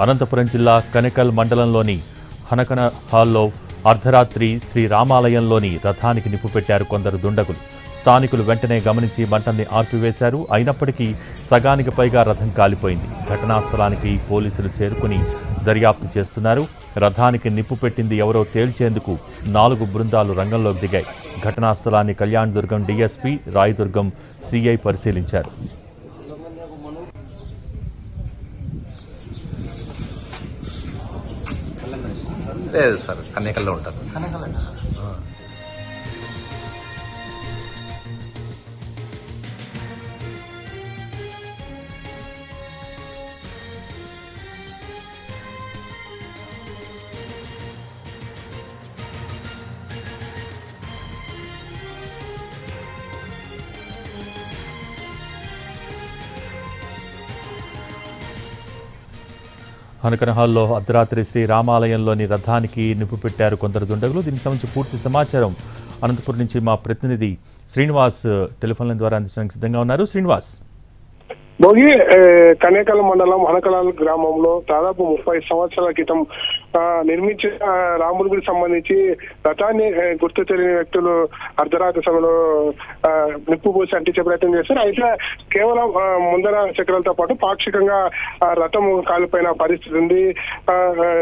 అనంతపురం జిల్లా కనకల్ మండలంలోని హనకన హాల్లో అర్ధరాత్రి శ్రీ రామాలయంలోని రథానికి నిప్పు పెట్టారు కొందరు దుండగులు. స్థానికులు వెంటనే గమనించి మంటల్ని ఆర్పివేశారు. అయినప్పటికీ సగానికి పైగా రథం కాలిపోయింది. ఘటనా స్థలానికి పోలీసులు చేరుకుని దర్యాప్తు చేస్తున్నారు. రథానికి నిప్పు పెట్టింది ఎవరో తేల్చేందుకు నాలుగు బృందాలు రంగంలోకి దిగాయి. ఘటనా స్థలాన్ని కళ్యాణ్ దుర్గం డీఎస్పీ రాయదుర్గం సిఐ పరిశీలించారు. లేదు సార్ కన్యకల్లో ఉంటారు. హనకన హనుకనహాల్లో అర్ధరాత్రి శ్రీ రామాలయంలోని రథానికి నిప్పు పెట్టారు కొందరు దుండగులు. దీనికి సంబంధించి పూర్తి సమాచారం అనంతపురం నుంచి మా ప్రతినిధి శ్రీనివాస్ టెలిఫోన్ల ద్వారా అందించడానికి సిద్ధంగా ఉన్నారు. శ్రీనివాస్. భోగి కనేకల్ మండలం హనకలాల్ గ్రామంలో దాదాపు ముప్పై సంవత్సరాల క్రితం నిర్మించిన ఆ, రాముడి గుడికి సంబంధించి రథాన్ని గుర్తు తెలియని వ్యక్తులు అర్ధరాత్రి సమయంలో నిప్పు పోసి అంటించే ప్రయత్నం చేశారు అయితే కేవలం ముందర చక్రాలతో పాటు పాక్షికంగా రథం కాలిపోయిన పరిస్థితి ఉంది. ఆ,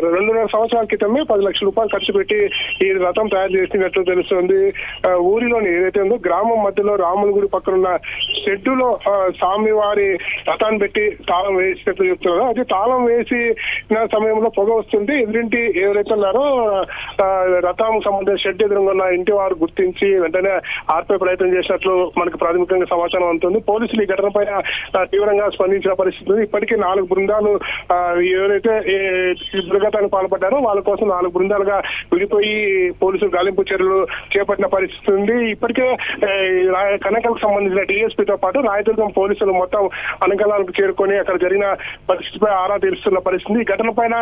రెండున్నర సంవత్సరాల క్రితమే పది లక్షల రూపాయలు ఖర్చు పెట్టి ఈ రథం తయారు చేసినట్లు తెలుస్తుంది. ఆ, ఊరిలోని ఏదైతే ఉందో గ్రామం మధ్యలో రాముని గుడి పక్కన ఉన్న షెడ్డులో స్వామి స్వామివారి రథాన్ని పెట్టి తాళం వేసినట్లు చెప్తున్నారు. అయితే తాళం వేసి సమయంలో పొగ వస్తుంది. ఎదురింటి ఎవరైతే ఉన్నారో రథం సంబంధించిన షెడ్ ఎదురుగా ఉన్న ఇంటి వారు గుర్తించి వెంటనే ఆర్పే ప్రయత్నం చేసినట్లు మనకు ప్రాథమికంగా సమాచారం అందుతుంది. పోలీసులు ఈ ఘటన పైన తీవ్రంగా స్పందించిన పరిస్థితి ఉంది. ఇప్పటికే నాలుగు బృందాలు ఎవరైతే దుర్ఘటనకు పాల్పడ్డారో వాళ్ళ కోసం నాలుగు బృందాలుగా విడిపోయి పోలీసులు గాలింపు చర్యలు చేపట్టిన పరిస్థితి ఉంది. ఇప్పటికే కనకలకు సంబంధించిన డిఎస్పీతో పాటు రాయదుర్గం పోలీసులు మొత్తం అనకలాలకు చేరుకొని అక్కడ జరిగిన పరిస్థితిపై ఆరా తీరుస్తున్న పరిస్థితి ఈ ఘటన పైన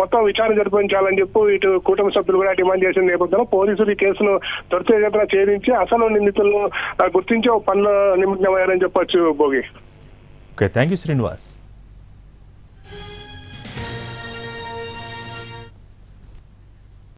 మొత్తం విచారణ జరిపించాలని చెప్పి ఇటు కూటమి సభ్యులు కూడా డిమాండ్ చేసిన నేపథ్యంలో పోలీసులు ఈ కేసును త్వరితగతిన ఛేదించి అసలు నిందితులను గుర్తించే గుర్తించి ఓ పనులు నిమగ్నమయ్యారని చెప్పొచ్చు Bhogi. Okay thank you Srinivas